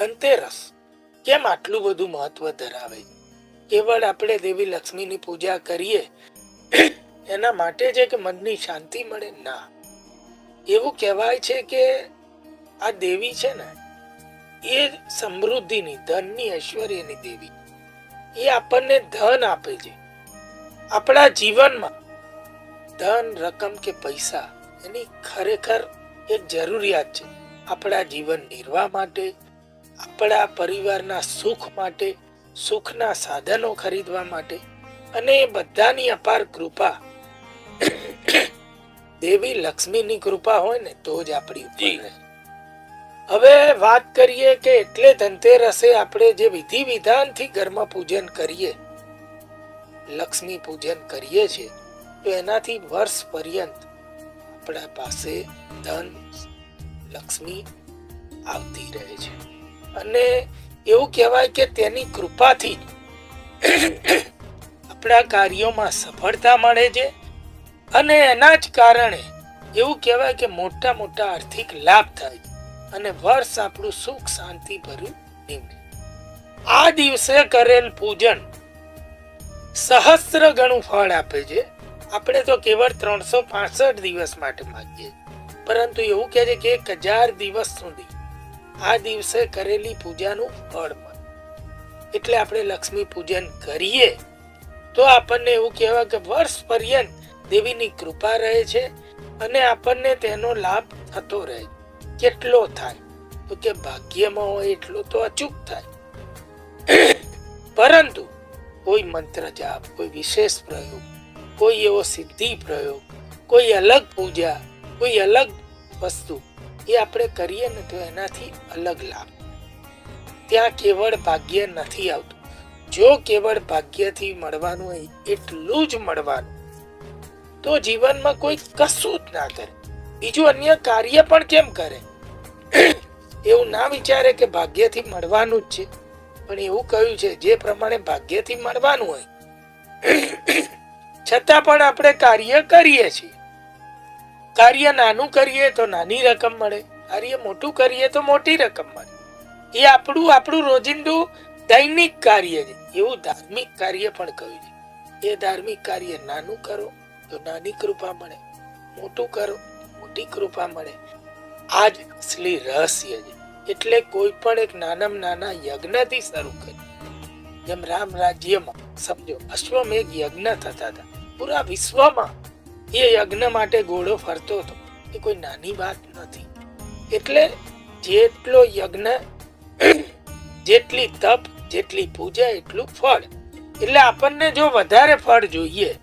ધનતેરસ. કેમ આટલું બધું મહત્વ ધરાવે? કેવળ આપણે દેવી લક્ષ્મીની પૂજા કરીએ, એના માટે છે કે મનની શાંતિ મળે? ના. એવું કહેવાય છે કે આ દેવી છે ને, એ સમૃદ્ધિની, ધનની, ઐશ્વર્યની દેવી. એ આપણને ધન આપે છે. આપણા જીવનમાં ધન, રકમ કે પૈસા એની ખરેખર એક જરૂરિયાત છે. આપણા જીવન નિર્વાહ માટે આપણા પરિવારના સુખ માટે સુખના સાધનો ખરીદવા માટે અને બધાની અપાર કૃપા. દેવી લક્ષ્મીની કૃપા હોય ને તો જ આપણી હવે વાત કરીએ કે એટલે ધનતેરસે આપણે જે વિધિ વિધાનથી ઘરમાં પૂજન કરીએ લક્ષ્મી પૂજન કરીએ છીએ તો એનાથી વર્ષ પર્યંત આપણા પાસે ધન લક્ષ્મી આવતી રહે છે. અને એવું કહેવાય કે તેની કૃપાથી આપણા કાર્યોમાં સફળતા મળે છે. અને એના જ કારણે એવું કહેવાય કે મોટા મોટા આર્થિક લાભ થાય અને વર્ષ આપણું સુખ શાંતિ ભર્યું નીવડે. આ દિવસે કરેલ પૂજન સહસ્ત્ર ગણું ફળ આપે છે. આપણે તો કેવળ ત્રણસો પાસઠ દિવસ માટે માગીએ પરંતુ એવું કહે છે કે એક હજાર દિવસ. સુધી આ દિવસે કરેલી પૂજાનું ફળ મળે એટલે આપણે લક્ષ્મી પૂજન કરીએ, તો આપણને એવું કહેવાય કે વર્ષ પર્યંત દેવીની કૃપા રહે છે અને આપણને તેનો લાભ થતો રહે. કેટલો થાય? તો કે ભાગ્યમાં હોય એટલો તો અચૂક થાય. પરંતુ કોઈ મંત્ર જાપ, કોઈ વિશેષ પ્રયોગ, કોઈ એવો સિદ્ધિ પ્રયોગ, કોઈ અલગ પૂજા, કોઈ અલગ વસ્તુ એ આપણે કરીએ ને તો એનાથી અલગ લાભ. ત્યાં કેવળ ભાગ્ય નથી આવતું. જો કેવળ ભાગ્યથી મળવાનું હોય, એટલું જ મળવાનું. તો જીવનમાં કોઈ કશું જ ના કરે. બીજું અન્ય કાર્ય પણ કેમ કરે? એવું ના વિચારે કે ભાગ્યથી મળવાનું જ છે. પણ એવું કહ્યું છે, જે પ્રમાણે ભાગ્યથી મળવાનું હોય. છતાં પણ આપણે કાર્ય કરીએ છીએ. કાર્ય નાનું કરીએ તો નાની રકમ મળે. કાર્ય મોટું કરીએ તો મોટી રકમ મળે. એ આપણું આપણું રોજિંદુ દૈનિક કાર્ય છે. એવું ધાર્મિક કાર્ય પણ કહ્યું છે. એ ધાર્મિક કાર્ય નાનું કરો તો નાની કૃપા મળે. મોટું કરો મોટી કૃપા મળે. આ જ અસલી રહસ્ય છે. એટલે કોઈ પણ એક નાનામાં નાના યજ્ઞથી શરૂ કરી જેમ રામ રાજ્યમાં, સમજો, અશ્વમેઘ યજ્ઞ થતા હતા. પૂરા વિશ્વમાં એ યજ્ઞ માટે ઘોડો ફરતો હતો. એ કોઈ નાની વાત નથી. એટલે જેટલો યજ્ઞ, જેટલી તપ, જેટલી પૂજા, એટલું ફળ. એટલે આપણને જો વધારે ફળ જોઈએ,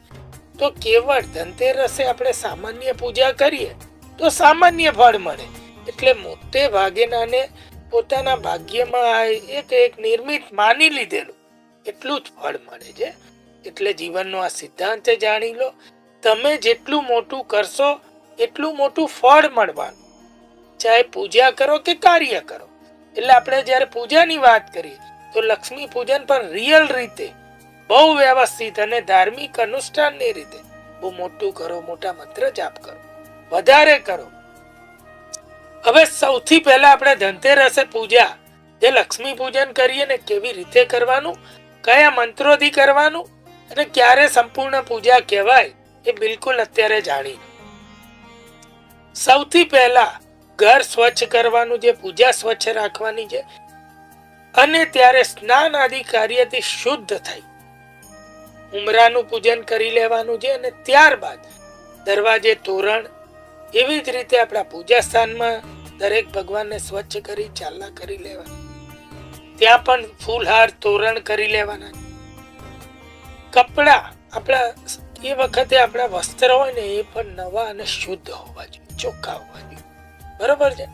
તો કેવળ ધનતેરસે આપણે સામાન્ય પૂજા કરીએ, તો સામાન્ય ફળ મળે. એટલે મોટે ભાગેનાને પોતાના ભાગ્યમાં આ એક એક નિર્મિત માની લીધેલું. એટલું જ ફળ મળે છે. એટલે જીવનનો આ સિદ્ધાંત જાણી લો. તમે જેટલું મોટું કરશો, એટલું મોટું ફળ મળવાનું. ચાહે પૂજા કરો કે કાર્ય કરો. એટલે આપણે જ્યારે પૂજાની વાત કરીએ, તો લક્ષ્મી પૂજન પણ રિયલ રીતે, બહુ વ્યવસ્થિત અને ધાર્મિક અનુષ્ઠાનની રીતે. બહુ મોટું કરો, મોટા મંત્ર જાપ કરો. વધારે કરો. હવે સૌથી પહેલા આપણે ધનતેરસે પૂજા, જે લક્ષ્મી પૂજન કરીએ ને કેવી રીતે કરવાનું, કયા મંત્રોથી કરવાનું, અને ક્યારે સંપૂર્ણ પૂજા કહેવાય એ બિલકુલ અત્યારે જાણી. સૌથી પહેલા ઘર સ્વચ્છ કરવાનું જે પૂજા સ્વચ્છ રાખવાની છે, અને ત્યારે સ્નાન આદિ કાર્યથી શુદ્ધ થઈ. ઉમરાનું પૂજન કરી લેવાનું છે, અને ત્યારબાદ દરવાજે તોરણ, એવી જ રીતે આપણા પૂજા સ્થાનમાં દરેક ભગવાનને સ્વચ્છ કરી, ચાલના કરી લેવાના. ત્યાં પણ ફૂલહાર તોરણ કરી લેવાના કપડા આપણા એ વખતે આપણા વસ્ત્ર હોય ને એ પણ નવા અને શુદ્ધ હોવા જોઈએ, ચોખ્ખા હોવા જોઈએ. બરોબર છે?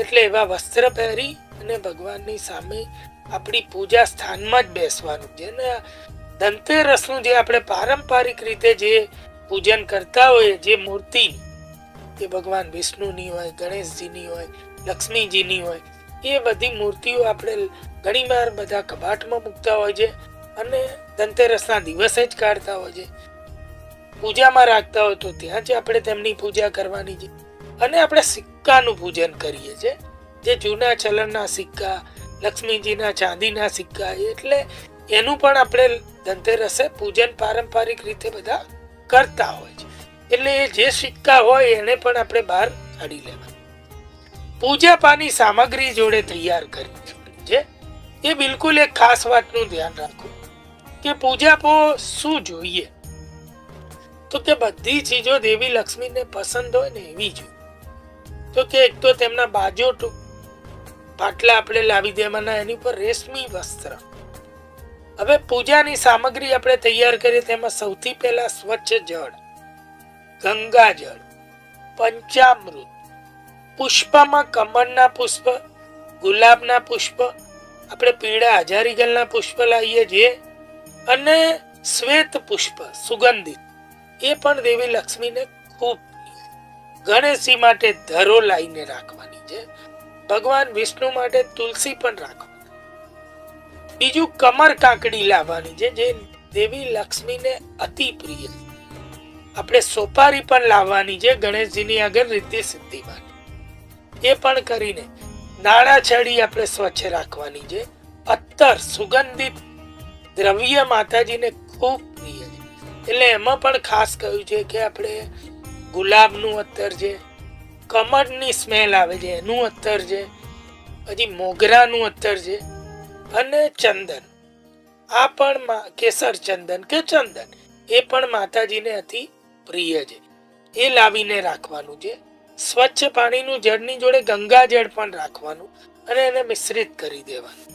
એટલે એવા વસ્ત્ર પહેરી અને ભગવાનની સામે આપણી પૂજા સ્થાનમાં જ બેસવાનું. જેને દંતેરસનું જે આપણે પારંપરિક રીતે જે પૂજન કરતા હોઈએ, જે મૂર્તિ, એ ભગવાન વિષ્ણુની હોય, ગણેશજીની હોય, લક્ષ્મીજીની હોય, એ બધી મૂર્તિઓ આપણે ઘણીવાર બધા કબાટમાં મૂકતા હોય છે અને ધનતેરસના દિવસે જ કાઢતા હોય છે. પૂજામાં રાખતા હોય તો ત્યાં જ આપણે તેમની પૂજા કરવાની છે. અને આપણે સિક્કાનું પૂજન કરીએ છીએ. જે જૂના ચલણના સિક્કા, લક્ષ્મીજીના ચાંદીના સિક્કા, એટલે એનું પણ આપણે ધનતેરસે પૂજન પારંપરિક રીતે બધા કરતા હોય છે. એટલે એ જે સિક્કા હોય એને પણ આપણે બહાર કાઢી લેવા પૂજા પાની સામગ્રી જોડે તૈયાર કરી છે. એ બિલકુલ એક ખાસ વાતનું ધ્યાન રાખવું કે પૂજા પો શું જોઈએ? તો કે બધી ચીજો દેવી લક્ષ્મીને પસંદ હોય ને એવી જોઈએ તો કે એક તો તેમના બાજો પાટલા આપણે લાવી દેવાના એની ઉપર રેશમી વસ્ત્ર. હવે પૂજાની સામગ્રી આપણે તૈયાર કરીએ તેમાં સૌથી પહેલા સ્વચ્છ જળ, ગંગા જળ, પંચામૃત, પુષ્પમાં કમળના પુષ્પ, ગુલાબના પુષ્પ, આપણે પીળા હજારીગલના પુષ્પ લાવીએ છીએ. અને શ્વેત પુષ્પ, સુગંધિત. એ પણ દેવી લક્ષ્મીને ખૂબ ગણેશજી માટે ધરો લાઈને રાખવાની છે. ભગવાન વિષ્ણુ માટે તુલસી પણ રાખવાની. બીજું કમર કાકડી લાવવાની છે, જે દેવી લક્ષ્મીને અતિ પ્રિય. આપણે સોપારી પણ લાવવાની છે, ગણેશજીની આગળ રીતિ સિદ્ધિ માટે એ પણ કરીને નાળા છડી આપણે સ્વચ્છ રાખવાની છે. અત્તર સુગંધિત દ્રવ્ય માતાજીને ખૂબ પ્રિય. એટલે એમાં પણ ખાસ કહ્યું છે કે આપણે ગુલાબનું અત્તર છે, કમળની સ્મેલ આવે છે, એનું અત્તર છે, પછી મોગરાનું અત્તર છે અને ચંદન. આ પણ કેસર ચંદન કે ચંદન, એ પણ માતાજીને અતિ પ્રિય છે. એ લાવીને રાખવાનું છે. સ્વચ્છ પાણીનું જળની જોડે ગંગા જળ પણ રાખવાનું અને એને મિશ્રિત કરી દેવાનું.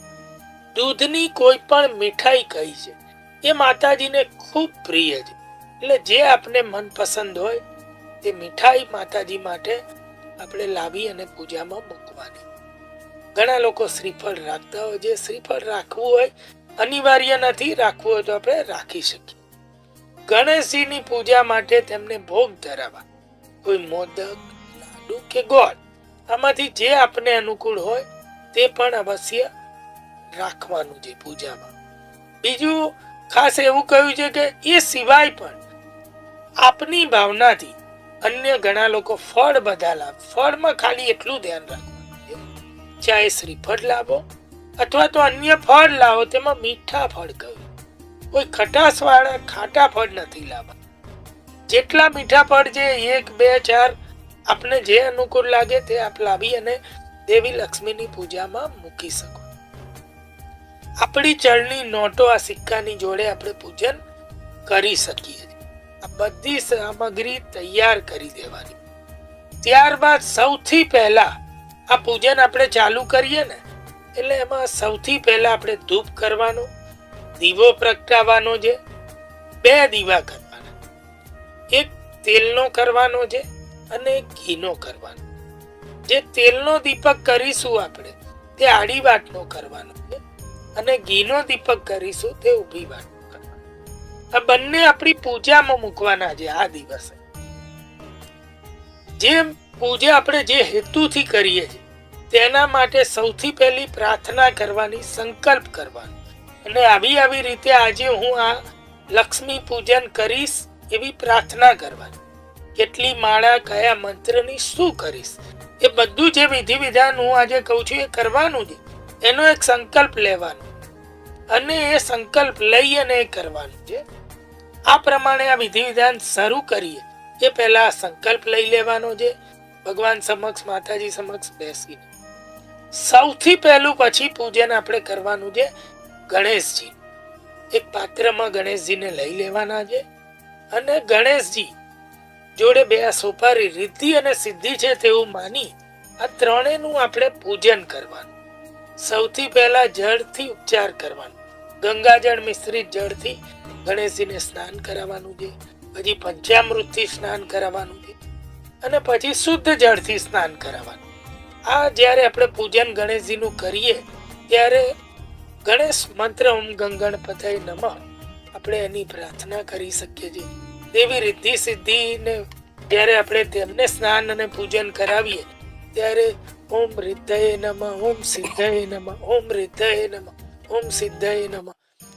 દૂધની કોઈ પણ મીઠાઈ કહી છે એ માતાજીને ખૂબ પ્રિય છે. એટલે જે આપને મનપસંદ હોય, તે મીઠાઈ માતાજી માટે આપણે લાવી અને પૂજામાં મૂકવાની. ઘણા લોકો શ્રીફળ રાખતા હોય, જે શ્રીફળ રાખવું હોય, અનિવાર્ય નથી, રાખવું હોય તો આપણે રાખી શકીએ. ગણેશજીની પૂજા માટે તેમને ભોગ ધરાવવા. કોઈ મોદક, લાડુ કે ગોળ, આમાંથી જે આપને અનુકૂળ હોય, તે પણ અવશ્ય રાખવાનું છે પૂજામાં. બીજું ખાસ એવું કહ્યું છે કે એ સિવાય પણ આપની ભાવનાથી અન્ય ઘણા લોકો ફળ બધા લાભ ફળમાં ખાલી એટલું ધ્યાન રાખવું ચાહે શ્રીફળ લાવો અથવા તો અન્ય ફળ લાવો, તેમાં મીઠા ફળ કહ્યું કોઈ ખટાશવાળા ખાટા ફળ નથી લાવવા જેટલા મીઠા ફળ છે, એક, બે, ચાર, આપને જે અનુકૂળ લાગે તે આપ લાવી અને દેવી લક્ષ્મીની પૂજામાં મૂકી શકો. આપણી ચલણી નોટો આ સિક્કાની જોડે આપણે પૂજન કરી શકીએ. આ બધી સામગ્રી તૈયાર કરી દેવાની. ત્યારબાદ સૌથી પહેલા આ પૂજન આપણે ચાલુ કરીએ ને, એટલે એમાં સૌથી પહેલા આપણે ધૂપ કરવાનો, દીવો પ્રગટાવવાનો છે, બે દીવા કરવાના. એક તેલનો કરવાનો છે અને એક ઘીનો કરવાનો. જે તેલનો દીપક કરીશું આપણે, તે આડી વાટનો કરવાનો છે. અને ઘીનો દીપક કરીશું તે ઊભી વાત આ બંને આપણી પૂજામાં મૂકવાના છે આ દિવસે. જે પૂજા આપણે જે હેતુથી કરીએ છીએ, તેના માટે સૌથી પહેલી પ્રાર્થના કરવાની, સંકલ્પ કરવાનો. અને આવી આવી રીતે આજે હું આ લક્ષ્મી પૂજન કરીશ એવી પ્રાર્થના કરવાની. કેટલી માળા, કયા મંત્રની, શું કરીશ? એ બધું જે વિધિ વિધાન હું આજે કહું છું એ કરવાનું છે એનો એક સંકલ્પ લેવાનો અને એ સંકલ્પ લઈ અને એ કરવાનું છે. આ પ્રમાણે આ વિધિ વિધાન શરૂ કરીએ. એ પહેલાં આ સંકલ્પ લઈ લેવાનો છે. ભગવાન સમક્ષ, માતાજી સમક્ષ બેસીને. સૌથી પહેલું પછી પૂજન આપણે કરવાનું છે ગણેશજી. એક પાત્રમાં ગણેશજીને લઈ લેવાના છે અને ગણેશજી જોડે બે આ સોપારી રિદ્ધિ અને સિદ્ધિ છે તેવું માની આ ત્રણેયનું આપણે પૂજન કરવાનું. સૌથી પહેલા જળથી ઉપચાર કરવાનો. ગંગાજળ મિશ્રિત જળથી ગણેશજીને સ્નાન કરાવવાનું છે. પછી પંચામૃતથી સ્નાન કરાવવાનું છે. અને પછી શુદ્ધ જળથી સ્નાન કરાવવાનું. આ જ્યારે આપણે પૂજન ગણેશજીનું કરીએ, ત્યારે ગણેશ મંત્ર ઓમ ગંગણપતય નમઃ આપણે એની પ્રાર્થના કરી શકીએ છીએ. દેવી રિદ્ધિ સિદ્ધિને જ્યારે આપણે તેમને સ્નાન અને પૂજન કરાવીએ, ત્યારે ઓમ હૃદય નમઃ ઓમ સિદ્ધય નમઃ ઓમ હૃદય નમઃ ઓમ સિદ્ધયે નમઃ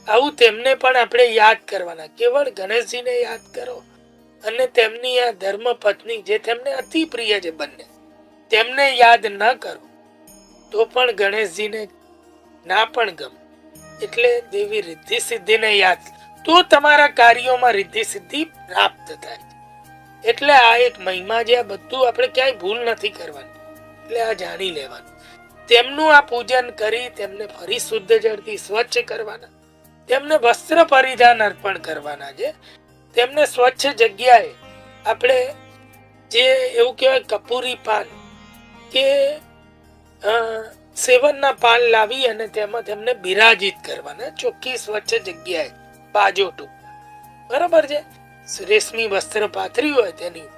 આવું તેમને પણ આપણે યાદ કરવાના. કેવળ ગણેશજીને યાદ કરો અને તેમની આ ધર્મ પત્ની જે તેમને અતિ પ્રિય છે બંને, તેમને યાદ ન કરો, તો પણ ગણેશજીને ના પણ ગમે. એટલે દેવી રિદ્ધિ સિદ્ધિને યાદ તો તમારા કાર્યોમાં રિદ્ધિ સિદ્ધિ પ્રાપ્ત થાય એટલે આ એક મહિમા જે આ બધું આપણે ક્યાંય ભૂલ નથી કરવાની. એટલે આ જાણી લેવાનું. તેમનું આ પૂજન કરી તેમને ફરી શુદ્ધ જળથી સ્વચ્છ કરવાના. તેમને વસ્ત્ર પરિધાન અર્પણ કરવાના છે. તેમને સ્વચ્છ જગ્યાએ આપણે જે એવું કહેવાય કપૂરી પાન કે સેવનના પાન લાવી અને તેમાં તેમને બિરાજિત કરવાના. ચોખ્ખી સ્વચ્છ જગ્યાએ, બાજોટ. બરાબર છે? રેશમી વસ્ત્ર પાથરી હોય તેની.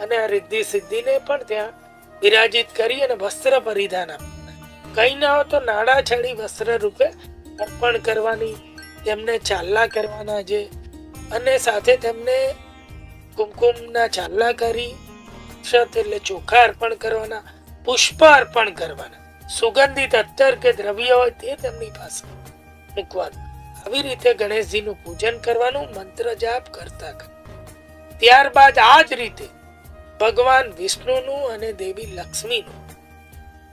અને આ રિદ્ધિ સિદ્ધિને પણ ત્યાં બિરાજિત કરી અને વસ્ત્ર પરિધાન આપવાના કઈ ના હોય તો નાડા છડી વસ્ત્ર રૂપે અર્પણ કરવાની, તેમને ચાલના કરવાના છે અને સાથે તેમને કુમકુમના ચાલના કરી, અક્ષત એટલે ચોખા અર્પણ કરવાના, પુષ્પ અર્પણ કરવાના. સુગંધિત અત્તર કે દ્રવ્ય હોય તે તેમની પાસે મૂકવાનું. આવી રીતે ગણેશજીનું પૂજન કરવાનું મંત્ર જાપ કરતા. ત્યારબાદ આ જ રીતે ભગવાન વિષ્ણુનું અને દેવી લક્ષ્મીનું.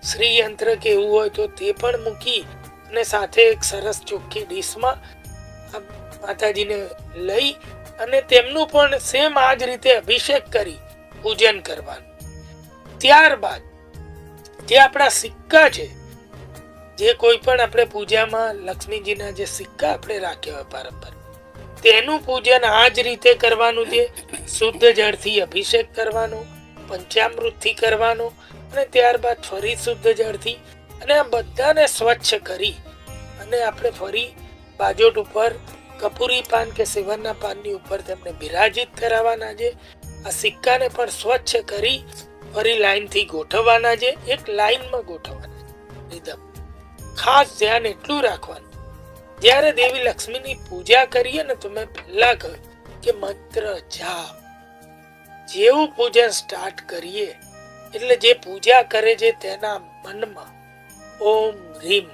શ્રી યંત્ર કે એવું હોય તો તે પણ મૂકી અને સાથે એક સરસ ચોખ્ખી ડીશમાં માતાજીને લઈ અને તેમનું પણ સેમ આ જ રીતે અભિષેક કરી પૂજન કરવાનું. ત્યારબાદ જે આપણા સિક્કા છે, જે કોઈ પણ આપણે પૂજામાં લક્ષ્મીજીના જે સિક્કા આપણે રાખ્યા હોય પારંપરિક તેનું પૂજન આ જ રીતે કરવાનું છે. શુદ્ધ જળથી અભિષેક કરવાનો, પંચામૃતથી કરવાનો અને ત્યારબાદ ફરી શુદ્ધ જળથી અને આ બધાને સ્વચ્છ કરી અને આપણે ફરી બાજોટ ઉપર કપૂરી પાન કે સેવનના પાનની ઉપર તેમને બિરાજિત કરાવવાના છે. આ સિક્કાને પણ સ્વચ્છ કરી ફરી લાઇનથી ગોઠવવાના છે. એક લાઇનમાં ગોઠવવાના છે. ખાસ ધ્યાન એટલું રાખવાનું જ્યારે દેવી લક્ષ્મીની પૂજા કરીએ ને તો મેં પહેલા કહ્યું કે મંત્ર જાપ. જેવું પૂજન સ્ટાર્ટ કરીએ, એટલે જે પૂજા કરે છે તેના મનમાં ઓમ રીમ,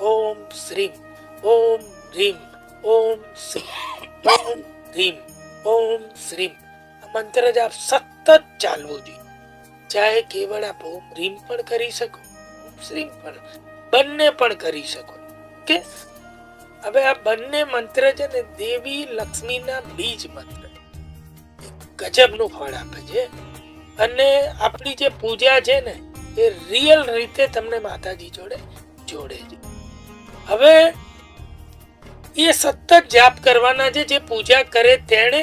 ઓમ શ્રીમ, ઓમ રીમ, ઓમ શ્રીમ, ઓમ રીમ, ઓમ શ્રીમ. આ મંત્ર જાપ સતત ચાલવો જોઈએ. ચાહે કેવળ આપ ઓમ રીમ પણ કરી શકો, ઓમ શ્રીમ પણ, બંને પણ કરી શકો. કે હવે આ બંને મંત્ર છે ને, દેવી લક્ષ્મીના બીજ મંત્ર. ગજબનું ફળ આપે છે. અને આપણી જે પૂજા છે ને, એ રિયલ રીતે તમને માતાજી જોડે જોડે છે. હવે એ સતત જાપ કરવાના છે, જે પૂજા કરે તેણે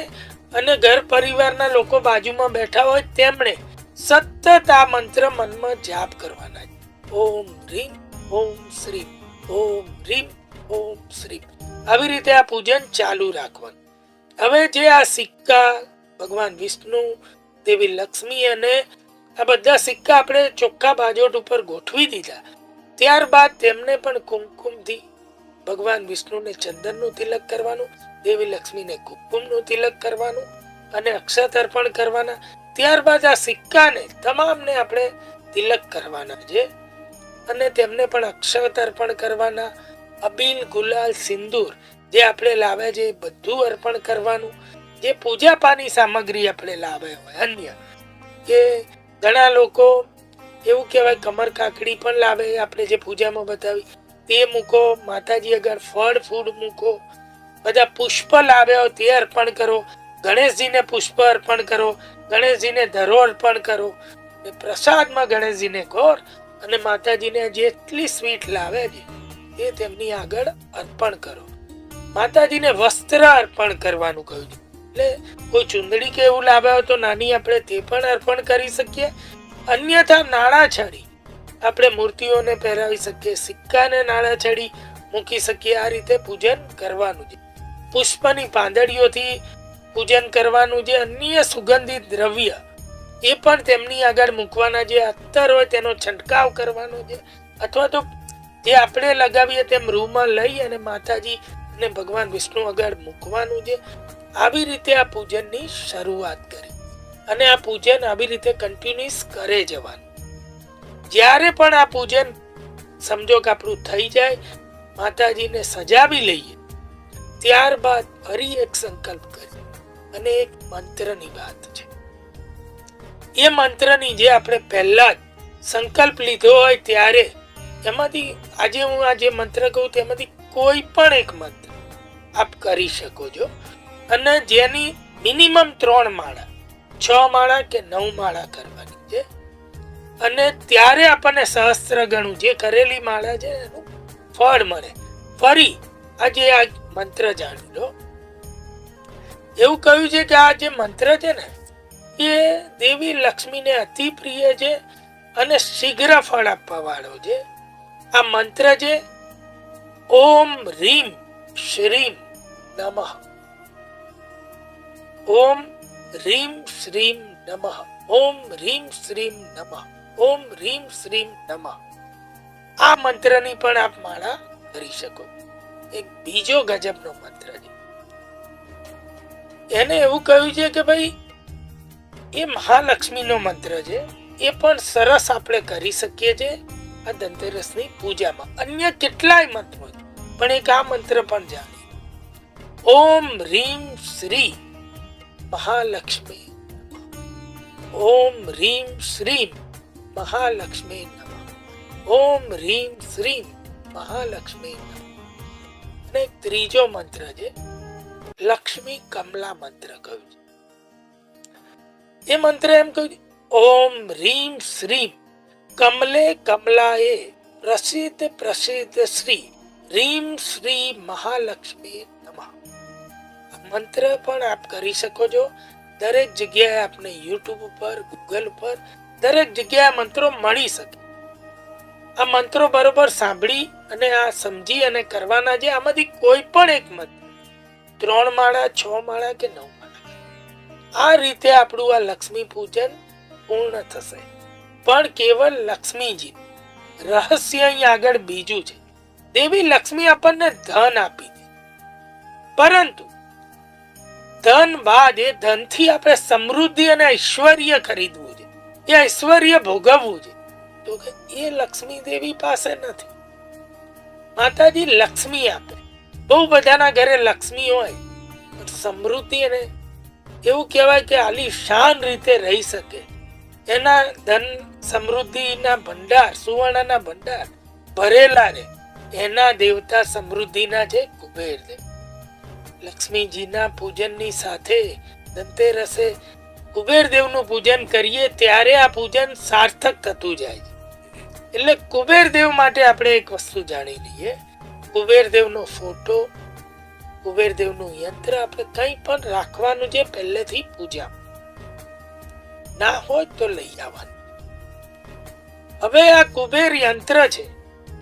અને ઘર પરિવારના લોકો બાજુમાં બેઠા હોય તેમણે સતત આ મંત્ર મનમાં જાપ કરવાના છે. ઓમ રીમ, ઓમ શ્રીમ, ઓમ રીમ. ઓમ શ્રી આવી રીતે આ પૂજન ચાલુ રાખવાનું. હવે જે આ સિક્કા, ભગવાન વિષ્ણુ, દેવી લક્ષ્મી અને આ બધા સિક્કા આપણે ચોખ્ખા બાજોટ ઉપર ગોઠવી દીધા. ત્યારબાદ તેમને પણ કુમકુમથી ભગવાન વિષ્ણુને ચંદનનું તિલક કરવાનું, દેવી લક્ષ્મીને કુમકુમનું તિલક કરવાનું અને અક્ષત અર્પણ કરવાના. ત્યારબાદ આ સિક્કાને તમામને આપણે તિલક કરવાના છે અને તેમને પણ અક્ષત અર્પણ કરવાના. અબીલ ગુલાલ સિંદૂર જે આપણે લાવે છે, એ બધું અર્પણ કરવાનું. જે પૂજા પાની સામગ્રી આપણે લાવે હોય, અન્ય. કે ઘણા લોકો એવું કહેવાય, કમર કાકડી પણ લાવે આપણે જે પૂજામાં બતાવી. તે મૂકો, માતાજી આગળ ફળ ફૂડ મૂકો, બધા પુષ્પ લાવ્યા તે અર્પણ કરો. ગણેશજીને પુષ્પ અર્પણ કરો, ગણેશજીને ધરો અર્પણ કરો. પ્રસાદમાં ગણેશજીને ઘોર અને માતાજીને જેટલી સ્વીટ લાવે છે એ તેમની આગળ અર્પણ કરો. માતાજીને વસ્ત્ર અર્પણ કરવાનું કહ્યું. છે એટલે કોઈ ચુંદડી કે એવું લાવ્યા તો નાની આપણે તે પણ અર્પણ કરી શકીએ. અન્યથા નાણાં છડી આપણે મૂર્તિઓને પહેરાવી શકીએ, સિક્કાને નાણાં છડી મૂકી શકીએ, આ રીતે પૂજન કરવાનું છે. પુષ્પની પાંદડીઓથી પૂજન કરવાનું છે અન્ય સુગંધિત દ્રવ્ય, એ પણ તેમની આગળ મૂકવાના જે અત્તર હોય તેનો છંટકાવ કરવાનો છે. અથવા તો જે આપણે લગાવીએ તેમ રૂમાં લઈ અને માતાજી અને ભગવાન વિષ્ણુ આગળ મૂકવાનું છે, આવી રીતે આ પૂજનની શરૂઆત કરી. અને આ પૂજન આવી રીતે કન્ટિન્યુઅસ કરે જવાનું. જ્યારે પણ આ પૂજન સમજો કે આપણું થઈ જાય, માતાજીને સજાવી લઈએ, ત્યારબાદ ફરી એક સંકલ્પ કરી અને એક મંત્રની વાત છે. એ મંત્રની જે આપણે પહેલા જ સંકલ્પ લીધો હોય ત્યારે એમાંથી આજે હું આ જે મંત્ર કહું તેમાંથી કોઈ પણ એક મંત્ર આપ કરી શકો છો. અને જેની મિનિમમ ત્રણ માળા, છ માળા કે નવ માળા કરવાની છે. અને ત્યારે આપણને સહસ્ત્ર ગણું જે કરેલી માળા છે, એનું ફળ મળે. ફરી આજે આ મંત્ર જાણી લો. એવું કહ્યું છે કે આ જે મંત્ર છે ને, એ દેવી લક્ષ્મીને અતિ પ્રિય છે અને શીઘ્ર ફળ આપવા વાળો છે. આ મંત્ર છે, ઓમ રીમ શ્રીમ નમઃ. ઓમ રીમ શ્રીમ નમઃ, ઓમ રીમ શ્રીમ નમઃ, ઓમ રીમ શ્રીમ નમઃ. આ મંત્રની પણ આપ માળા કરી શકો. એક બીજો ગજબનો મંત્ર છે. એને એવું કહ્યું છે કે ભાઈ, એ મહાલક્ષ્મીનો મંત્ર છે, એ પણ સરસ આપણે કરી શકીએ છીએ. આ ધનતેરસની પૂજામાં અન્ય કેટલાય મંત્રો છે પણ એક આ મંત્ર પણ જાણી. ઓમ રીમ શ્રી મહાલક્ષ્મી ઓમ રીમ શ્રીમ મહાલક્ષ્મી નમઃ. ઓમ રીમ શ્રીમ મહાલક્ષ્મી નમઃ. અને એક ત્રીજો મંત્ર છે લક્ષ્મી કમલા મંત્ર કહ્યું છે. એ મંત્ર એમ કહ્યું છે, ઓમ રીમ શ્રીમ કમલે કમલાએ પ્રસિદ્ધ પ્રસિદ્ધ શ્રી રીમ શ્રી મહાલક્ષ્મી નમઃ મંત્ર પણ આપ કરી શકો છો દરેક જગ્યાએ આપને યુટ્યુબ ઉપર ગૂગલ ઉપર દરેક જગ્યાએ મંત્રો મળી શકે આ મંત્રો બરોબર સાંભળી અને આ સમજી અને કરવાના છે આમાંથી કોઈ પણ એક મંત્ર ત્રણ માળા છ માળા કે નવ માળા આ રીતે આપણું આ લક્ષ્મી પૂજન પૂર્ણ થશે પણ કેવલ લક્ષ્મીજી. રહસ્ય અહીં આગળ બીજું છે. દેવી લક્ષ્મી આપણને ધન આપી દે. પરંતુ ધન બાદ એ ધનથી આપણે સમૃદ્ધિ અને ઐશ્વર્ય ખરીદવું છે. એ ઐશ્વર્ય ભોગવવું છે. તો કે એ લક્ષ્મી દેવી પાસે નથી. માતાજી લક્ષ્મી આપે. બહુ બધાના ઘરે લક્ષ્મી હોય. પણ સમૃદ્ધિ અને એવું કહેવાય કે આલી શાન રીતે રહી શકે. એના ધન સમૃદ્ધિના ભંડાર, સુવર્ણના ભંડાર ભરેલા રે એના દેવતા સમૃદ્ધિના છે કુબેર દેવ લક્ષ્મીજીના પૂજનની સાથે ધનતેરસે કુબેર દેવનું પૂજન કરીએ ત્યારે આ પૂજન સાર્થક થતું જાય છે. એટલે કુબેર દેવ માટે આપણે એક વસ્તુ જાણી લઈએ. કુબેર દેવનો ફોટો, કુબેર દેવનું યંત્ર આપણે કંઈ પણ રાખવાનું છે પહેલેથી પૂજા ના હોય તો લઈ આવવાનું. હવે આ કુબેર યંત્ર છે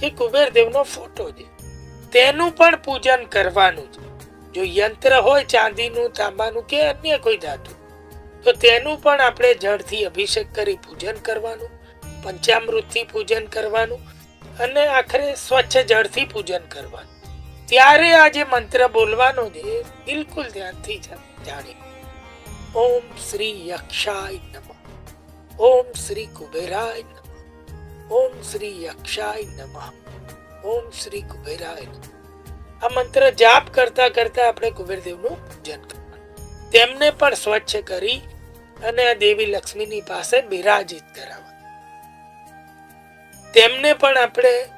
કે કુબેર દેવનો ફોટો છે. તેનું પણ પૂજન કરવાનું છે. જો યંત્ર હોય ચાંદીનું, તાંબાનું કે અન્ય કોઈ ધાતુ, તો તેનું પણ આપણે જળથી અભિષેક કરી પૂજન કરવાનું, પંચામૃતથી પૂજન કરવાનું અને આખરે સ્વચ્છ જળથી પૂજન કરવાનું. ત્યારે આ જે મંત્ર બોલવાનો છે બિલકુલ ધ્યાનથી જા- જાણી. ઓમ શ્રી યક્ષાય નમઃ ઓમ શ્રી કુબેરાય નમઃ ઓમ શ્રી યક્ષાય નમઃ ઓમ શ્રી કુબેરાય આ મંત્ર જાપ કરતા કરતા આપણે કુબેરદેવનું પૂજન કરવાનું. તેમને પણ સ્વચ્છ કરી અને આ દેવી લક્ષ્મીની પાસે બિરાજિત કરાવવા તેમને પણ આપણે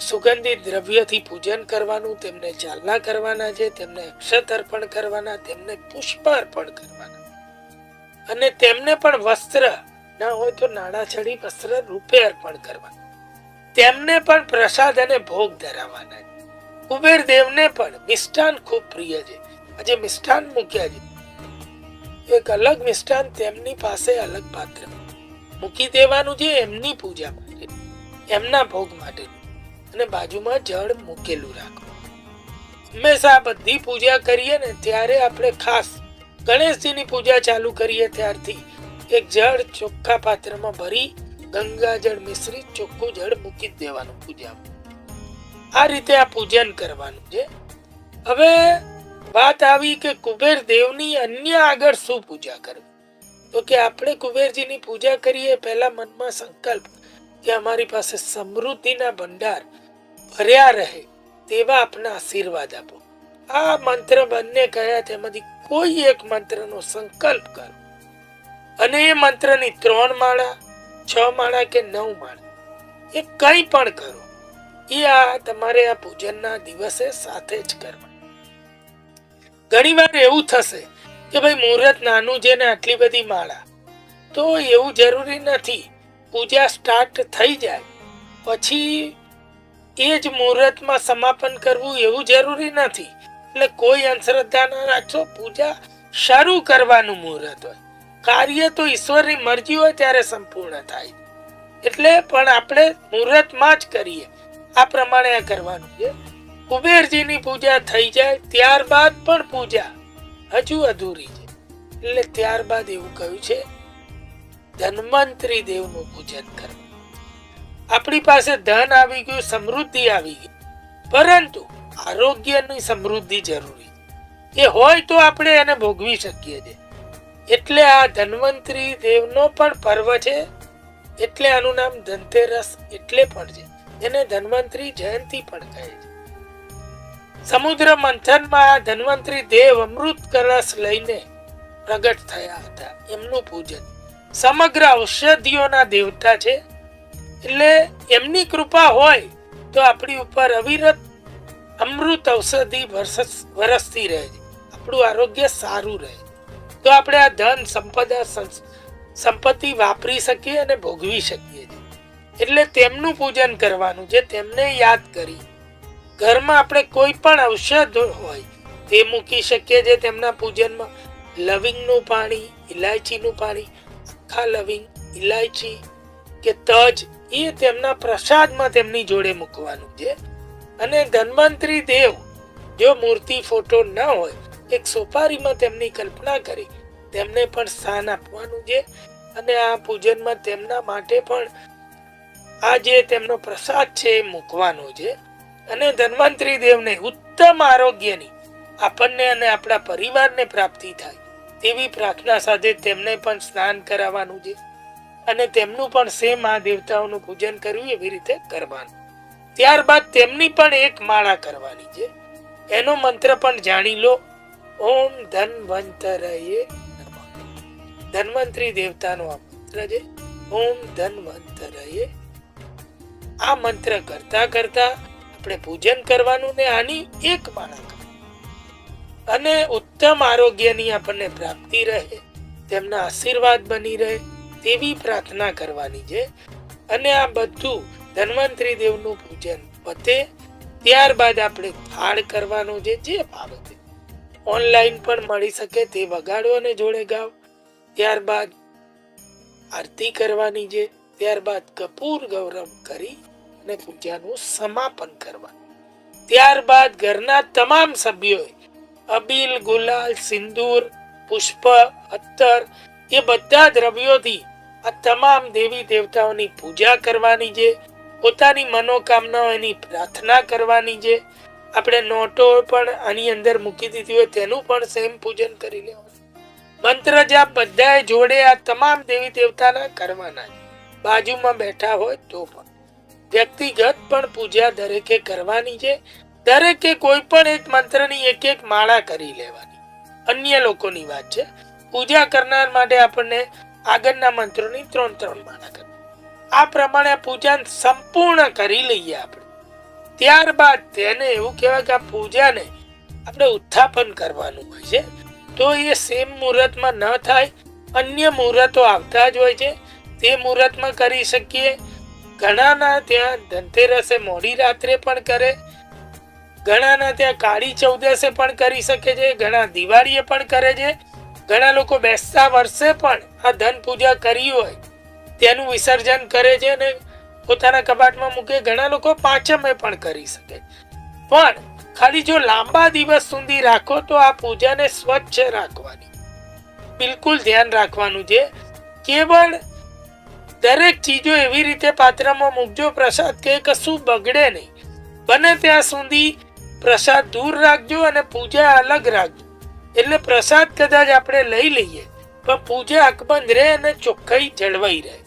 સુગંધિત દ્રવ્યથી પૂજન કરવાનું, તેમને ચાલના કરવાના છે, તેમને અક્ષત અર્પણ કરવાના, તેમને પુષ્પ અર્પણ કરવાના. અને તેમને પણ વસ્ત્ર, ના હોય તો નાણાછડી વસ્ત્ર રૂપે અર્પણ કરવાના. તેમને પણ પ્રસાદ અને ભોગ ધરાવવાના કુબેર દેવને પણ મિષ્ટાન ખૂબ પ્રિય છે. આજે મિષ્ટાન મૂક્યા છે. એક અલગ મિષ્ટાન તેમની પાસે અલગ પાત્ર. મૂકી દેવાનું છે એમની પૂજા માટે, એમના ભોગ માટે. અને બાજુમાં જળ મૂકેલું રાખવું. હંમેશા બધી પૂજા કરીએ ને ત્યારે આપણે ખાસ ગણેશજીની પૂજા ચાલુ કરીએ ત્યારથી. એક જળ ચોખ્ખા પાત્રમાં ભરી ગંગા જળ મિશ્રિત ચોખ્ખું જળ મૂકી દેવાનું પૂજા. આ રીતે આ પૂજન કરવાનું છે. હવે વાત આવી કે કુબેર દેવની અન્ય આગળ શું પૂજા કરવી? તો કે આપણે કુબેરજીની પૂજા કરીએ પહેલા મનમાં સંકલ્પ કે અમારી પાસે સમૃદ્ધિના ભંડાર ભર્યા રહે તેવા આપના આશીર્વાદ આપો. આ મંત્ર બંને કયા તેમાંથી કોઈ એક મંત્રનો સંકલ્પ કરો. અને એ મંત્રની ત્રણ માળા, છ માળા કે નવ માળા, એ કંઈ પણ કરો, એ આ તમારે આ પૂજનના દિવસે સાથે જ કરવા ઘણી વાર એવું થશે કે ભાઈ મુહૂર્ત નાનું છે ને આટલી બધી માળા, તો એવું જરૂરી નથી. પૂજા સ્ટાર્ટ થઈ જાય, પછી એ જ મુહૂર્તમાં સમાપન કરવું એવું જરૂરી નથી. એટલે કોઈ અંધશ્રદ્ધા ન રાખશો, પૂજા શરૂ કરવાનું મુહૂર્ત હોય. કાર્ય તો ઈશ્વરની મરજી હોય ત્યારે સંપૂર્ણ થાય. એટલે પણ આપણે મુહૂર્તમાં જ કરીએ. આ પ્રમાણે આ કરવાનું છે. કુબેરજીની પૂજા થઈ જાય, ત્યારબાદ પણ પૂજા હજુ અધૂરી છે. એટલે ત્યારબાદ એવું કહ્યું છે, ધન્વંતરી દેવનું પૂજન કરવું આપણી પાસે ધન આવી ગયું, સમૃદ્ધિ આવી ગઈ. પરંતુ આરોગ્યની સમૃદ્ધિ જરૂરી. એ હોય તો આપણે એને ભોગવી શકીએ છીએ. એટલે આ ધન્વંતરી દેવનો પણ પર્વ છે. એટલે આનું નામ ધનતેરસ એટલે પણ છે. એને ધન્વંતરી જયંતી પણ કહે છે. સમુદ્ર મંથનમાં ધન્વંતરી દેવ અમૃત કળશ લઈને પ્રગટ થયા હતા. એમનું પૂજન સમગ્ર ઔષધિઓના દેવતા છે. એટલે એમની કૃપા હોય તો આપણી ઉપર અવિરત અમૃત ઔષધિ વરસ- વરસતી રહે આપણું આરોગ્ય સારું રહે. તો આપણે આ ધન સંપદા સંપત્તિ વાપરી શકીએ અને ભોગવી શકીએ એટલે તેમનું પૂજન કરવાનું જે તેમને યાદ કરી. ઘરમાં આપણે કોઈ પણ ઔષધ હોય, તે મૂકી શકીએ છીએ તેમના પૂજનમાં. લવિંગનું પાણી ઇલાયચીનું પાણી, આખા લવિંગ ઇલાયચી કે તજ એ તેમના પ્રસાદમાં તેમની જોડે મૂકવાનું છે. અને ધન્વંતરી દેવ, જો મૂર્તિ ફોટો ન હોય, એક સોપારીમાં તેમની કલ્પના કરી, તેમને પણ સ્થાન આપવાનું છે. અને આ પૂજનમાં તેમના માટે પણ આ જે તેમનો પ્રસાદ છે એ મૂકવાનો છે. અને ધન્વંતરી દેવને ઉત્તમ આરોગ્યની આપણને અને આપણા પરિવારને પ્રાપ્તિ થાય, તેવી પ્રાર્થના સાથે તેમને પણ સ્નાન કરાવવાનું છે. અને તેમનું પણ સેમ આ દેવતાઓનું પૂજન કરવું એવી રીતે કરવાનું. ત્યારબાદ તેમની પણ એક માળા કરવાની છે. એનો મંત્ર પણ જાણી લો. ઓમ ધનવંતરયે ધન્વંતરી દેવતાનો આ મંત્ર છે. ઓમ ધનવંતરયે. આ મંત્ર કરતા કરતા આપણે પૂજન કરવાનું ને આની એક માળા અને ઉત્તમ આરોગ્યની આપણને પ્રાપ્તિ રહે. તેમના આશીર્વાદ બની રહે. તેવી પ્રાર્થના કરવાની છે. અને આ બધું ધન્વંતરી દેવનું પૂજન પતે. ત્યારબાદ આપણે થાળ કરવાનો છે, જે ભાવે તે ઓનલાઈન પણ મળી શકે તે વગાડો અને જોડે ગાવ. ત્યારબાદ આરતી કરવાની છે, ત્યારબાદ કપૂર ગૌરવ કરી અને પૂજાનું સમાપન કરવાનું. ત્યારબાદ ઘરના તમામ સભ્યોએ અબીલ, ગુલાલ, સિંદૂર, પુષ્પ, અત્તર, એ બધા દ્રવ્યોથી આ તમામ દેવી દેવતાઓની પૂજા કરવાની છે, પોતાની મનોકામનાઓ એની પ્રાર્થના કરવાની છે. આપણે નોટો પણ આની અંદર મૂકી દીધી હોય, તેનું પણ સેમ પૂજન કરી લેવાનું. મંત્ર જાપ બધાએ જોડે આ તમામ દેવી દેવતાના કરવાના બાજુમાં બેઠા હોય તો પણ. વ્યક્તિગત પણ પૂજા દરેકે કરવાની છે. દરેકે કોઈ પણ એક મંત્રની એક એક માળા કરી લેવાની. અન્ય લોકોની વાત છે. પૂજા કરનાર માટે આપણને આગળના મંત્રોની ત્રણ ત્રણ માળા કરી. આ પ્રમાણે આ પૂજાને સંપૂર્ણ કરી લઈએ આપણે. ત્યારબાદ તેને એવું કહેવાય કે આ પૂજાને આપણે ઉત્થાપન કરવાનું હોય છે. તો એ સેમ મુહૂર્તમાં ન થાય, અન્ય મુહૂર્તો આવતા જ હોય છે. તે મુહૂર્તમાં કરી શકીએ. ઘણાના ત્યાં ધનતેરસે મોડી રાત્રે પણ કરે. ઘણાના ત્યાં કાળી ચૌદસે પણ કરી શકે છે. ઘણા દિવાળીએ પણ કરે છે. ઘણા લોકો બેસતા વર્ષે પણ આ ધન પૂજા કરી હોય, તેનું વિસર્જન કરે છે અને પોતાના કબાટમાં મૂકે. ઘણા લોકો પાંચમે પણ કરી શકે. પણ ખાલી જો લાંબા દિવસ સુધી રાખો તો આ પૂજાને સ્વચ્છ રાખવાની. બિલકુલ ધ્યાન રાખવાનું છે. કેવળ દરેક ચીજો એવી રીતે પાત્રમાં મૂકજો, પ્રસાદ કે કશું બગડે નહીં. બને ત્યાં સુધી પ્રસાદ દૂર રાખજો અને પૂજા અલગ રાખજો. એટલે પ્રસાદ કદાચ આપણે લઈ લઈએ પણ પૂજા અકબંધ રહે અને ચોખ્ખાઈ જળવાઈ રહે.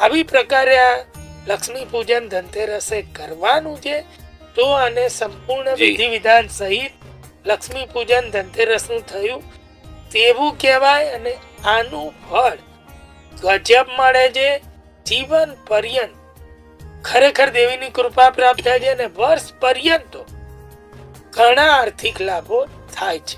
આવી પ્રકારે આ લક્ષ્મી પૂજન ધનતેરસે કરવાનું છે. તો આને સંપૂર્ણ વિધિ વિધાન સહિત લક્ષ્મી પૂજન ધનતેરસનું થયું. તેવું કહેવાય અને આનું ફળ ગજબ મળે છે. જીવન પર્યંત. ખરેખર દેવીની કૃપા પ્રાપ્ત થાય છે અને વર્ષ પર્યંત ઘણા આર્થિક લાભો થાય છે.